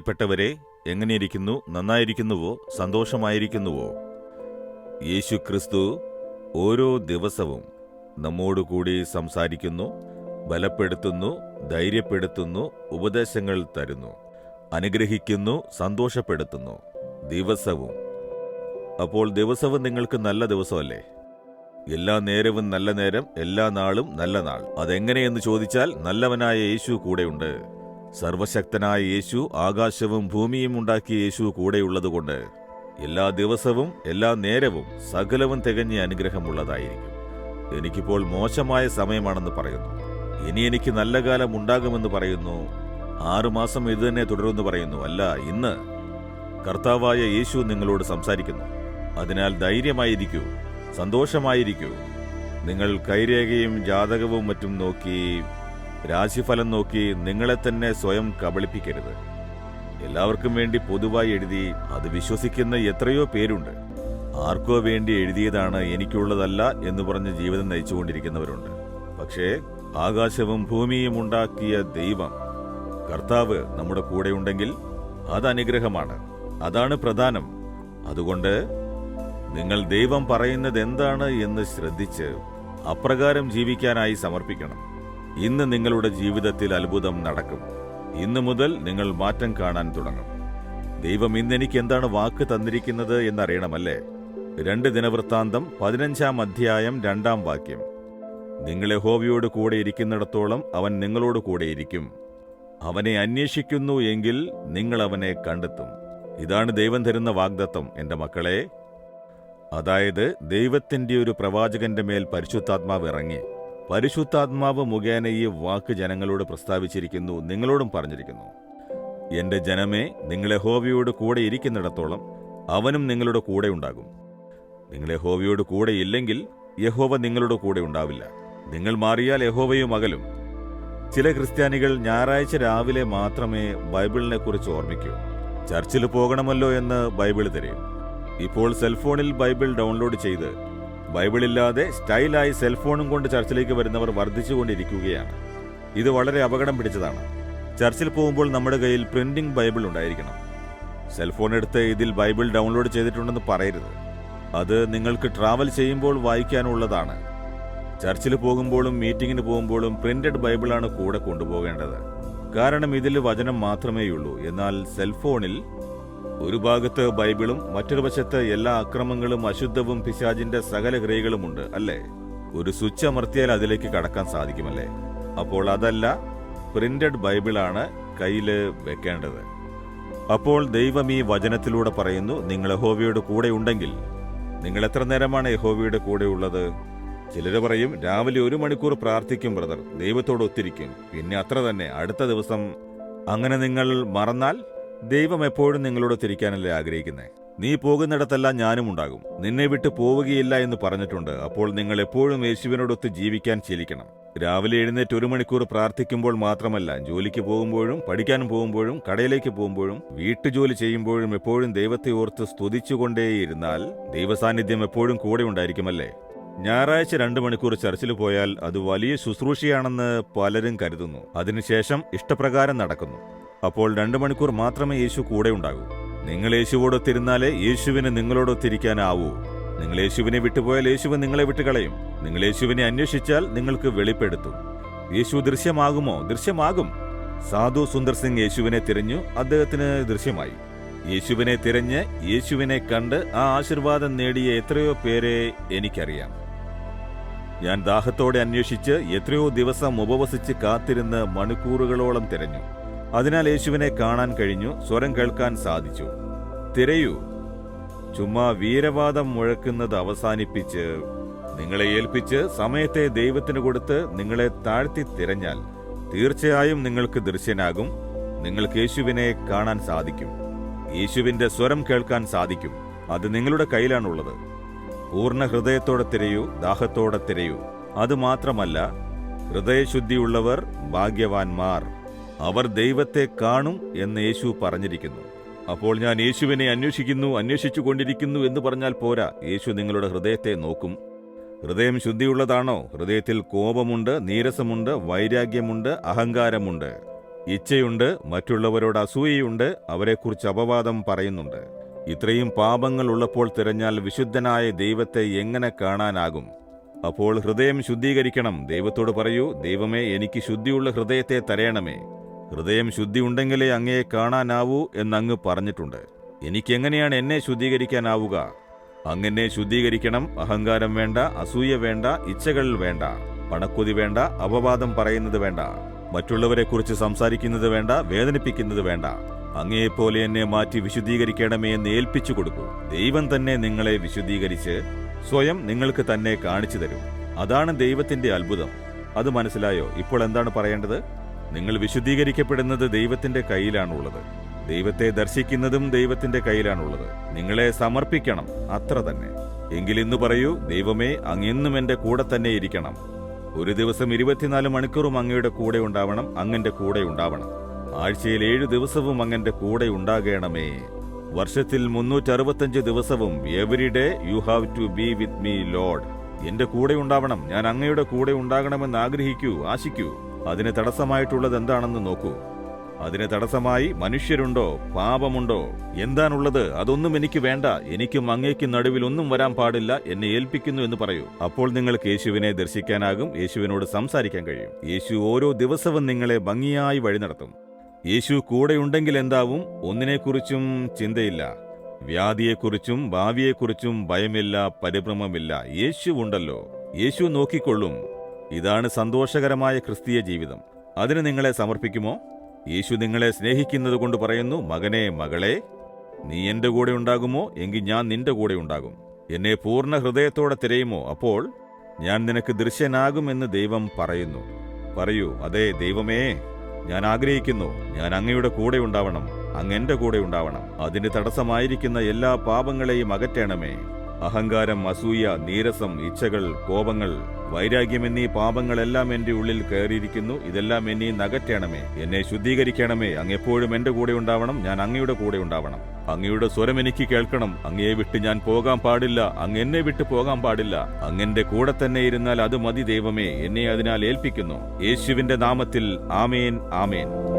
പ്രിയപ്പെട്ടവരെ എങ്ങനെയിരിക്കുന്നു? നന്നായിരിക്കുന്നുവോ? സന്തോഷമായിരിക്കുന്നുവോ? യേശു ക്രിസ്തു ഓരോ ദിവസവും നമ്മോടുകൂടി സംസാരിക്കുന്നു ബലപ്പെടുത്തുന്നു ധൈര്യപ്പെടുത്തുന്നു ഉപദേശങ്ങൾ തരുന്നു അനുഗ്രഹിക്കുന്നു സന്തോഷപ്പെടുത്തുന്നു. ദിവസവും. അപ്പോൾ ദിവസവും നിങ്ങൾക്ക് നല്ല ദിവസമല്ലേ? എല്ലാ നേരവും നല്ല നേരം എല്ലാ നാളും നല്ല നാൾ. അതെങ്ങനെയെന്ന് ചോദിച്ചാൽ നല്ലവനായ യേശു കൂടെയുണ്ട്. സർവശക്തനായ യേശു ആകാശവും ഭൂമിയും ഉണ്ടാക്കിയ യേശു കൂടെയുള്ളതുകൊണ്ട് എല്ലാ ദിവസവും എല്ലാ നേരവും സകലവും തികഞ്ഞ അനുഗ്രഹമുള്ളതായിരിക്കും. എനിക്കിപ്പോൾ മോശമായ സമയമാണെന്ന് പറയുന്നു. ഇനി എനിക്ക് നല്ല കാലം ഉണ്ടാകുമെന്ന് പറയുന്നു. ആറുമാസം ഇത് തന്നെ തുടരുമെന്ന് പറയുന്നു. അല്ല ഇന്ന് കർത്താവായ യേശു നിങ്ങളോട് സംസാരിക്കുന്നു. അതിനാൽ ധൈര്യമായിരിക്കൂ സന്തോഷമായിരിക്കൂ. നിങ്ങൾ കൈരേഖയും ജാതകവും മറ്റും നോക്കി രാശിഫലം നോക്കി നിങ്ങളെ തന്നെ സ്വയം കബളിപ്പിക്കരുത്. എല്ലാവർക്കും വേണ്ടി പൊതുവായി എഴുതി അത് വിശ്വസിക്കുന്ന എത്രയോ പേരുണ്ട്. ആർക്കോ വേണ്ടി എഴുതിയതാണ് എനിക്കുള്ളതല്ല എന്ന് പറഞ്ഞ് ജീവിതം നയിച്ചുകൊണ്ടിരിക്കുന്നവരുണ്ട്. പക്ഷേ ആകാശവും ഭൂമിയും ഉണ്ടാക്കിയ ദൈവം കർത്താവ് നമ്മുടെ കൂടെയുണ്ടെങ്കിൽ അത് അനുഗ്രഹമാണ്. അതാണ് പ്രധാനം. അതുകൊണ്ട് നിങ്ങൾ ദൈവം പറയുന്നത് എന്താണ് എന്ന് ശ്രദ്ധിച്ച് അപ്രകാരം ജീവിക്കാനായി സമർപ്പിക്കണം. ഇന്ന് നിങ്ങളുടെ ജീവിതത്തിൽ അത്ഭുതം നടക്കും. ഇന്നു മുതൽ നിങ്ങൾ മാറ്റം കാണാൻ തുടങ്ങും. ദൈവം ഇന്ന് എനിക്ക് എന്താണ് വാക്ക് തന്നിരിക്കുന്നത് എന്നറിയണമല്ലേ? രണ്ട് ദിനവൃത്താന്തം പതിനഞ്ചാം അധ്യായം രണ്ടാം വാക്യം. നിങ്ങളെ ഹോവിയോട് കൂടെ ഇരിക്കുന്നിടത്തോളം അവൻ നിങ്ങളോട് കൂടെ ഇരിക്കും. അവനെ അന്വേഷിക്കുന്നു എങ്കിൽ നിങ്ങൾ അവനെ കണ്ടെത്തും. ഇതാണ് ദൈവം തരുന്ന വാഗ്ദത്തം എന്റെ മക്കളെ. അതായത് ദൈവത്തിന്റെ ഒരു പ്രവാചകന്റെ മേൽ പരിശുദ്ധാത്മാവ് ഇറങ്ങി. പരിശുദ്ധാത്മാവ് മുഖേന ഈ വാക്ക് ജനങ്ങളോട് പ്രസ്താവിച്ചിരിക്കുന്നു നിങ്ങളോടും പറഞ്ഞിരിക്കുന്നു. എന്റെ ജനമേ നിങ്ങളെ ഹോവിയോട് കൂടെ ഇരിക്കുന്നിടത്തോളം അവനും നിങ്ങളുടെ കൂടെ ഉണ്ടാകും. നിങ്ങളെ ഹോവിയോട് കൂടെ ഇല്ലെങ്കിൽ യഹോവ നിങ്ങളുടെ കൂടെ ഉണ്ടാവില്ല. നിങ്ങൾ മാറിയാൽ യഹോവയും അകലും. ചില ക്രിസ്ത്യാനികൾ ഞായറാഴ്ച രാവിലെ മാത്രമേ ബൈബിളിനെ കുറിച്ച് ഓർമ്മിക്കൂ. ചർച്ചിൽ പോകണമല്ലോ എന്ന് ബൈബിൾ തരും ഇപ്പോൾ സെൽഫോണിൽ ബൈബിൾ ഡൗൺലോഡ് ചെയ്ത് ബൈബിളില്ലാതെ സ്റ്റൈലായി സെൽഫോണും കൊണ്ട് ചർച്ചിലേക്ക് വരുന്നവർ വർദ്ധിച്ചുകൊണ്ടിരിക്കുകയാണ്. ഇത് വളരെ അപകടം പിടിച്ചതാണ്. ചർച്ചിൽ പോകുമ്പോൾ നമ്മുടെ കയ്യിൽ പ്രിന്റിംഗ് ബൈബിൾ ഉണ്ടായിരിക്കണം. സെൽഫോൺ എടുത്ത് ഇതിൽ ബൈബിൾ ഡൗൺലോഡ് ചെയ്തിട്ടുണ്ടെന്ന് പറയരുത്. അത് നിങ്ങൾക്ക് ട്രാവൽ ചെയ്യുമ്പോൾ വായിക്കാനുള്ളതാണ്. ചർച്ചിൽ പോകുമ്പോഴും മീറ്റിങ്ങിന് പോകുമ്പോഴും പ്രിന്റഡ് ബൈബിളാണ് കൂടെ കൊണ്ടുപോകേണ്ടത്. കാരണം ഇതിൽ വചനം മാത്രമേയുള്ളൂ. എന്നാൽ സെൽഫോണിൽ ഒരു ഭാഗത്ത് ബൈബിളും മറ്റൊരു വശത്ത് എല്ലാ അക്രമങ്ങളും അശുദ്ധവും പിശാജിന്റെ സകല ക്രിയകളുമുണ്ട് അല്ലേ? ഒരു സ്വിച്ച് അമർത്തിയാൽ അതിലേക്ക് കടക്കാൻ സാധിക്കുമല്ലേ? അപ്പോൾ അതല്ല പ്രിന്റഡ് ബൈബിളാണ് കയ്യിൽ വെക്കേണ്ടത്. അപ്പോൾ ദൈവം ഈ വചനത്തിലൂടെ പറയുന്നു നിങ്ങൾ യഹോവയുടെ കൂടെ ഉണ്ടെങ്കിൽ. നിങ്ങൾ എത്ര നേരമാണ് യഹോവയുടെ കൂടെ ഉള്ളത്? ചിലർ പറയും രാവിലെ ഒരു മണിക്കൂർ പ്രാർത്ഥിക്കും ബ്രദർ. ദൈവത്തോട് ഒത്തിരിക്കും. പിന്നെ അത്ര തന്നെ. അടുത്ത ദിവസം അങ്ങനെ നിങ്ങൾ മറന്നാൽ ദൈവം എപ്പോഴും നിങ്ങളോട് തിരിക്കാനല്ലേ ആഗ്രഹിക്കുന്നത് നീ പോകുന്നിടത്തെല്ലാം ഞാനും ഉണ്ടാകും. നിന്നെ വിട്ട് പോവുകയില്ല എന്ന് പറഞ്ഞിട്ടുണ്ട്. അപ്പോൾ നിങ്ങൾ എപ്പോഴും യേശുവിനോടൊത്ത് ജീവിക്കാൻ ശീലിക്കണം. രാവിലെ എഴുന്നേറ്റ് ഒരു മണിക്കൂർ പ്രാർത്ഥിക്കുമ്പോൾ മാത്രമല്ല ജോലിക്ക് പോകുമ്പോഴും പഠിക്കാൻ പോകുമ്പോഴും കടയിലേക്ക് പോകുമ്പോഴും വീട്ടുജോലി ചെയ്യുമ്പോഴും എപ്പോഴും ദൈവത്തെ ഓർത്ത് സ്തുതിച്ചുകൊണ്ടേയിരുന്നാൽ ദൈവസാന്നിധ്യം എപ്പോഴും കൂടെ ഉണ്ടായിരിക്കുമല്ലേ? ഞായറാഴ്ച രണ്ടു മണിക്കൂർ ചർച്ചിൽ പോയാൽ അത് വലിയ ശുശ്രൂഷയാണെന്ന് പലരും കരുതുന്നു. അതിനുശേഷം ഇഷ്ടപ്രകാരം നടക്കുന്നു. അപ്പോൾ രണ്ട് മണിക്കൂർ മാത്രമേ യേശു കൂടെ ഉണ്ടാകൂ. നിങ്ങൾ യേശുവോടൊത്തിരുന്നാലേ യേശുവിന് നിങ്ങളോടൊത്തിരിക്കാനാവൂ നിങ്ങൾ യേശുവിനെ വിട്ടുപോയാൽ യേശുവ് നിങ്ങളെ വിട്ടുകളയും. നിങ്ങൾ യേശുവിനെ അന്വേഷിച്ചാൽ നിങ്ങൾക്ക് വെളിപ്പെടുത്തും. യേശു ദൃശ്യമാകുമോ? ദൃശ്യമാകും. സാധു സുന്ദർ സിംഗ് യേശുവിനെ തിരഞ്ഞു. അദ്ദേഹത്തിന് ദൃശ്യമായി. യേശുവിനെ തിരഞ്ഞ് യേശുവിനെ കണ്ട് ആ ആശീർവാദം നേടിയ എത്രയോ പേരെ എനിക്കറിയാം. ഞാൻ ദാഹത്തോടെ അന്വേഷിച്ച് എത്രയോ ദിവസം ഉപവസിച്ച് കാത്തിരുന്ന് മണിക്കൂറുകളോളം തിരഞ്ഞു. അതിനാൽ യേശുവിനെ കാണാൻ കഴിഞ്ഞു സ്വരം കേൾക്കാൻ സാധിച്ചു. തിരയൂ ചുമ്മാ വീരവാദം മുഴക്കുന്നത് അവസാനിപ്പിച്ച് നിങ്ങളെ ഏൽപ്പിച്ച് സമയത്തെ ദൈവത്തിന് കൊടുത്ത് നിങ്ങളെ താഴ്ത്തി തിരഞ്ഞാൽ തീർച്ചയായും നിങ്ങൾക്ക് ദൃശ്യനാകും നിങ്ങൾക്ക് യേശുവിനെ കാണാൻ സാധിക്കും. യേശുവിന്റെ സ്വരം കേൾക്കാൻ സാധിക്കും. അത് നിങ്ങളുടെ കയ്യിലാണുള്ളത്. പൂർണ ഹൃദയത്തോടെ തിരയൂ ദാഹത്തോടെ തിരയൂ. അത് മാത്രമല്ല ഹൃദയശുദ്ധിയുള്ളവർ ഭാഗ്യവാന്മാർ. അവർ ദൈവത്തെ കാണും എന്ന് യേശു പറഞ്ഞിരിക്കുന്നു. അപ്പോൾ ഞാൻ യേശുവിനെ അന്വേഷിക്കുന്നു അന്വേഷിച്ചു കൊണ്ടിരിക്കുന്നു എന്ന് പറഞ്ഞാൽ പോരാ. യേശു നിങ്ങളുടെ ഹൃദയത്തെ നോക്കും. ഹൃദയം ശുദ്ധിയുള്ളതാണോ? ഹൃദയത്തിൽ കോപമുണ്ട് നീരസമുണ്ട് വൈരാഗ്യമുണ്ട് അഹങ്കാരമുണ്ട്. ഇച്ഛയുണ്ട് മറ്റുള്ളവരോട് അസൂയയുണ്ട് അവരെക്കുറിച്ച് അപവാദം പറയുന്നുണ്ട്. ഇത്രയും പാപങ്ങൾ ഉള്ളപ്പോൾ തിരഞ്ഞാൽ വിശുദ്ധനായ ദൈവത്തെ എങ്ങനെ കാണാനാകും? അപ്പോൾ ഹൃദയം ശുദ്ധീകരിക്കണം. ദൈവത്തോട് പറയൂ ദൈവമേ എനിക്ക് ശുദ്ധിയുള്ള ഹൃദയത്തെ തരയണമേ ഹൃദയം ശുദ്ധി ഉണ്ടെങ്കിലേ അങ്ങയെ കാണാനാവൂ എന്നങ്ങ് പറഞ്ഞിട്ടുണ്ട്. എനിക്കെങ്ങനെയാണ് എന്നെ ശുദ്ധീകരിക്കാനാവുക? അങ്ങനെ ശുദ്ധീകരിക്കണം അഹങ്കാരം വേണ്ട അസൂയ വേണ്ട ഇച്ഛകൾ വേണ്ട പണക്കൊതി വേണ്ട അപവാദം പറയുന്നത് വേണ്ട മറ്റുള്ളവരെക്കുറിച്ച് സംസാരിക്കുന്നത് വേണ്ട വേദനിപ്പിക്കുന്നത് വേണ്ട. അങ്ങയെപ്പോലെ എന്നെ മാറ്റി വിശുദ്ധീകരിക്കണമേ എന്ന് ഏൽപ്പിച്ചു കൊടുക്കൂ. ദൈവം തന്നെ നിങ്ങളെ വിശുദ്ധീകരിച്ച് സ്വയം നിങ്ങൾക്ക് തന്നെ കാണിച്ചു തരും. അതാണ് ദൈവത്തിന്റെ അത്ഭുതം. അത് മനസ്സിലായോ? ഇപ്പോൾ എന്താണ് പറയേണ്ടത്? നിങ്ങൾ വിശുദ്ധീകരിക്കപ്പെടുന്നത് ദൈവത്തിന്റെ കയ്യിലാണുള്ളത്. ദൈവത്തെ ദർശിക്കുന്നതും ദൈവത്തിന്റെ കയ്യിലാണുള്ളത്. നിങ്ങളെ സമർപ്പിക്കണം അത്ര തന്നെ. എങ്കിൽ ഇന്ന് പറയൂ ദൈവമേ അങ്ങെന്നും എന്റെ കൂടെ തന്നെ ഇരിക്കണം. ഒരു ദിവസം ഇരുപത്തിനാല് മണിക്കൂറും അങ്ങയുടെ കൂടെ ഉണ്ടാവണം അങ്ങന്റെ കൂടെ ഉണ്ടാവണം. ആഴ്ചയിൽ ഏഴു ദിവസവും അങ്ങന്റെ കൂടെ ഉണ്ടാകണമേ. വർഷത്തിൽ മുന്നൂറ്ററുപത്തഞ്ച് ദിവസവും every day you have to be with me Lord എന്റെ കൂടെ ഉണ്ടാവണം ഞാൻ അങ്ങയുടെ കൂടെ ഉണ്ടാകണമെന്ന് ആഗ്രഹിക്കൂ ആശിക്കൂ. അതിന് തടസ്സമായിട്ടുള്ളത് എന്താണെന്ന് നോക്കൂ. അതിന് തടസ്സമായി മനുഷ്യരുണ്ടോ? പാപമുണ്ടോ? എന്താണുള്ളത്? അതൊന്നും എനിക്ക് വേണ്ട. എനിക്കും അങ്ങേക്കും നടുവിൽ ഒന്നും വരാൻ പാടില്ല. എന്നെ ഏൽപ്പിക്കുന്നു എന്ന് പറയൂ. അപ്പോൾ നിങ്ങൾക്ക് യേശുവിനെ ദർശിക്കാനാകും. യേശുവിനോട് സംസാരിക്കാൻ കഴിയും. യേശു ഓരോ ദിവസവും നിങ്ങളെ ഭംഗിയായി വഴി നടത്തും. യേശു കൂടെയുണ്ടെങ്കിൽ എന്താവും? ഒന്നിനെക്കുറിച്ചും ചിന്തയില്ല. വ്യാധിയെക്കുറിച്ചും ഭാവിയെക്കുറിച്ചും ഭയമില്ല പരിഭ്രമമില്ല. യേശു ഉണ്ടല്ലോ. യേശു നോക്കിക്കൊള്ളും. ഇതാണ് സന്തോഷകരമായ ക്രിസ്തീയ ജീവിതം. അതിന് നിങ്ങളെ സമർപ്പിക്കുമോ? യേശു നിങ്ങളെ സ്നേഹിക്കുന്നത് കൊണ്ട് പറയുന്നു മകനെ മകളെ നീ എന്റെ കൂടെ ഉണ്ടാകുമോ? എങ്കിൽ ഞാൻ നിന്റെ കൂടെ ഉണ്ടാകും. എന്നെ പൂർണ ഹൃദയത്തോടെ തിരയുമോ? അപ്പോൾ ഞാൻ നിനക്ക് ദൃശ്യനാകുമെന്ന് ദൈവം പറയുന്നു. പറയൂ അതെ ദൈവമേ ഞാൻ ആഗ്രഹിക്കുന്നു ഞാൻ അങ്ങയുടെ കൂടെ ഉണ്ടാവണം അങ്ങ് എന്റെ കൂടെ ഉണ്ടാവണം. അതിന് തടസ്സമായിരിക്കുന്ന എല്ലാ പാപങ്ങളെയും അകറ്റണമേ. അഹങ്കാരം അസൂയ നീരസം ഇച്ഛകൾ കോപങ്ങൾ വൈരാഗ്യം എന്നീ പാപങ്ങളെല്ലാം എന്റെ ഉള്ളിൽ കയറിയിരിക്കുന്നു. ഇതെല്ലാം എന്നെ നകറ്റണമേ. എന്നെ ശുദ്ധീകരിക്കണമേ. അങ്ങ് എപ്പോഴും എന്റെ കൂടെ ഉണ്ടാവണം. ഞാൻ അങ്ങയുടെ കൂടെ ഉണ്ടാവണം. അങ്ങയുടെ സ്വരം എനിക്ക് കേൾക്കണം. അങ്ങയെ വിട്ട് ഞാൻ പോകാൻ പാടില്ല. അങ്ങ് എന്നെ വിട്ട് പോകാൻ പാടില്ല. അങ്ങന്റെ കൂടെ തന്നെ ഇരുന്നാൽ അത് മതി ദൈവമേ. എന്നെ അതിനാൽ ഏൽപ്പിക്കുന്നു. യേശുവിന്റെ നാമത്തിൽ ആമേൻ ആമേൻ.